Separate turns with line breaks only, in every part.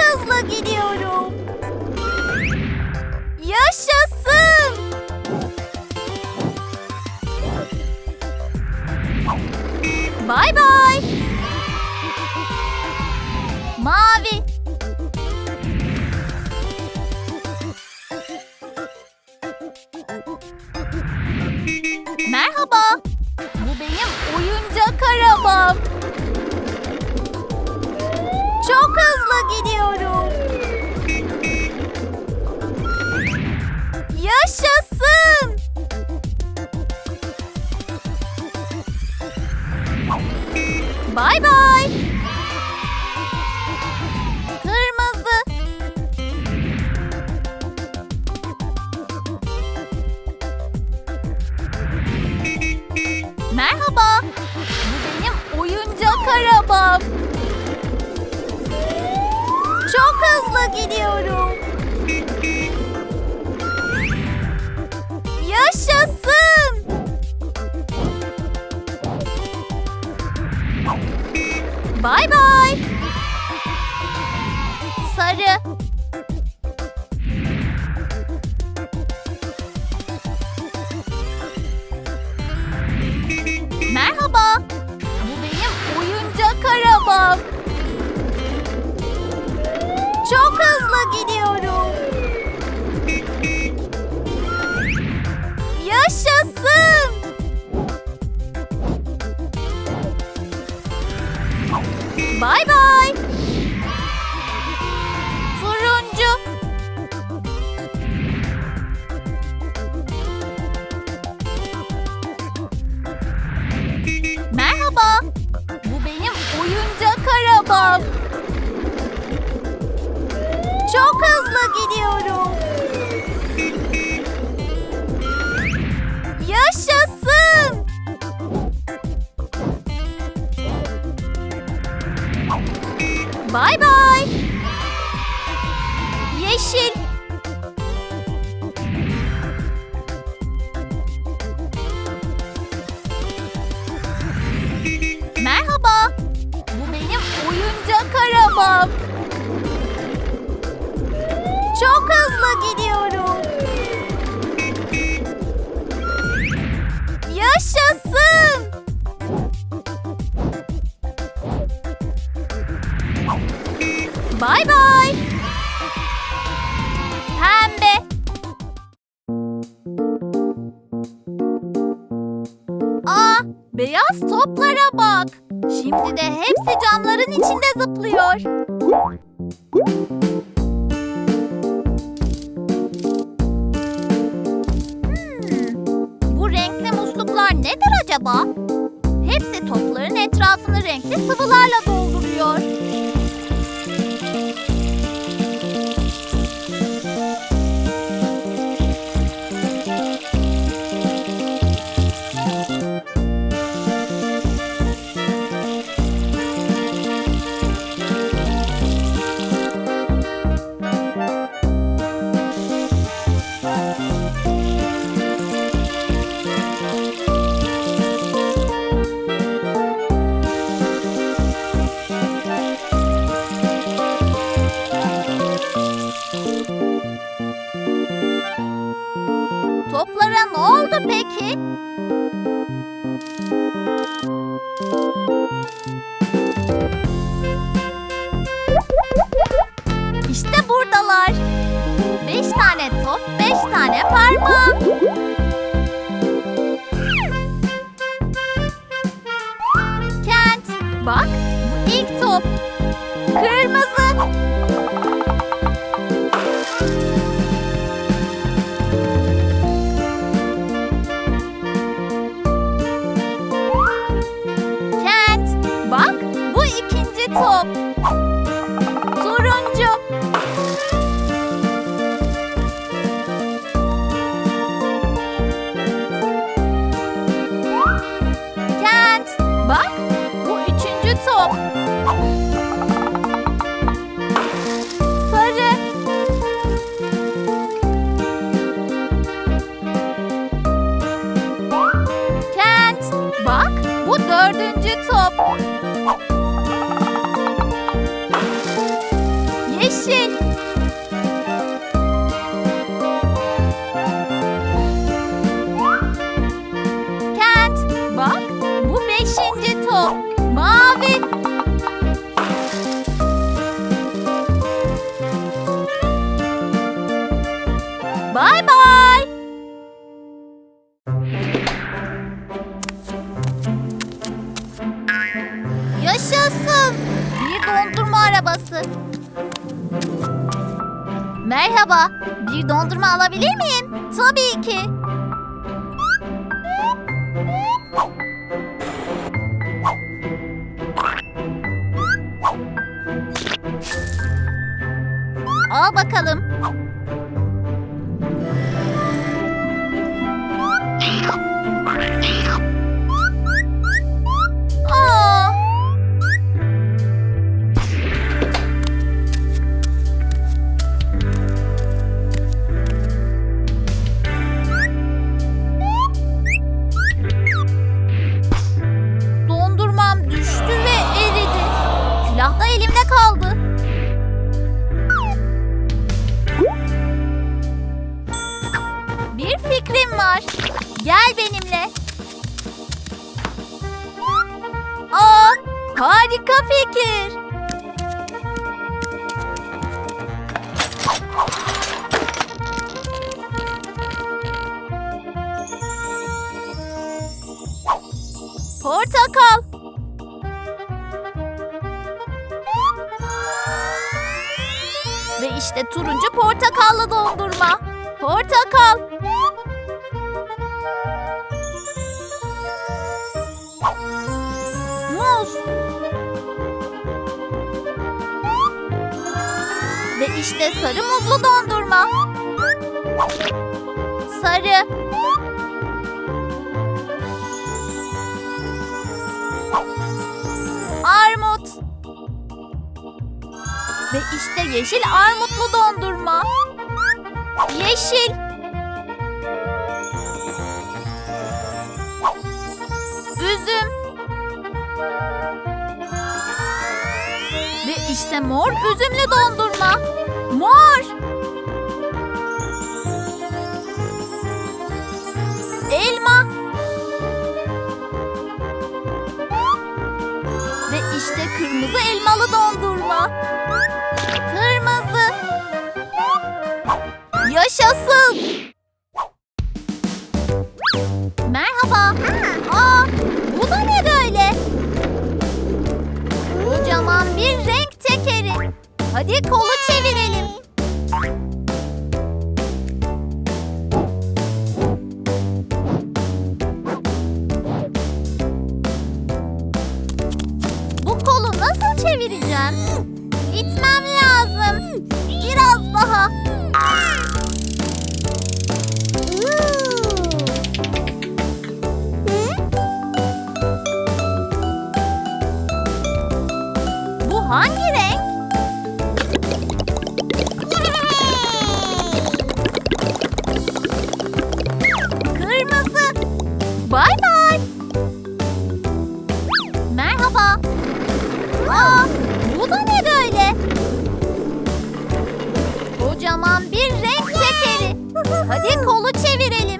hızla gidiyorum. Yaşasın! Bay bay! Mavi! Merhaba! Bu benim oyuncak arabam. Çok hızlı gidiyorum. Yaşasın. Bay bay. Yaşasın. Bay bay. Sarı. Merhaba. Bu benim oyuncak arabam. Çok hızlı gidiyorum. Bay Bay bay. Yeşil. Merhaba. Bu benim oyuncak arabam. Çok hızlı gidiyorum. Bak. Şimdi de hepsi camların içinde zıplıyor. Hmm, bu renkli musluklar nedir acaba? Hepsi topların etrafını renkli sıvılarla dolduruyor. Buradalar. Beş tane top, beş tane parmağım. Kent, bak arabası. Merhaba. Bir dondurma alabilir miyim? Tabii ki. Al bakalım. Harika fikir. Portakal. Ve işte turuncu portakallı dondurma. Portakal. İşte sarı muzlu dondurma. Sarı. Armut. Ve işte yeşil armutlu dondurma. Yeşil. Üzüm. Ve işte mor üzümlü dondurma. Mor. Elma. Ve işte kırmızı elmalı dondurma. Kırmızı. Yaşasın. Merhaba. Aa, bu da ne böyle? Kocaman bir renk tekeri. Hadi kolu Hangi renk? Kırmızı. Bay bay. Merhaba. Aa, bu da ne böyle? Kocaman bir renk tekeri. Hadi kolu çevirelim.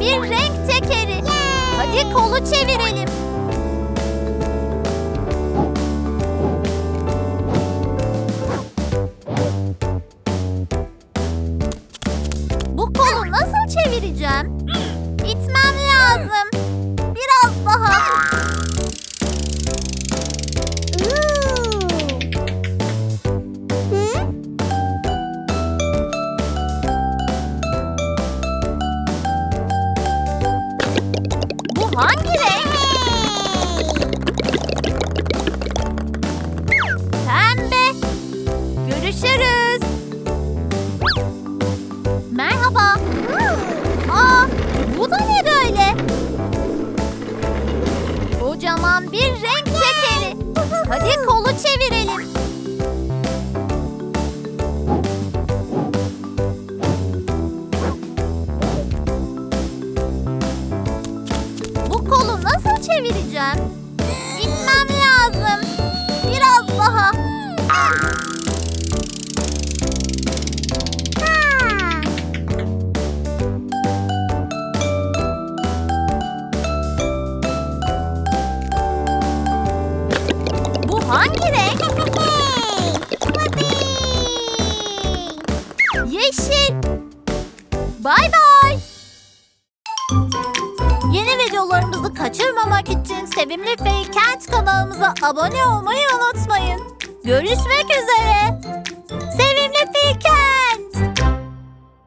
Bir renk tekeri. Hadi kolu çevirelim. bir renk tekeri. Hadi kolu çevirelim. Hangi renk? Yeşil. Bay bay. Yeni videolarımızı kaçırmamak için Sevimli Faykent kanalımıza abone olmayı unutmayın. Görüşmek üzere. Sevimli Faykent.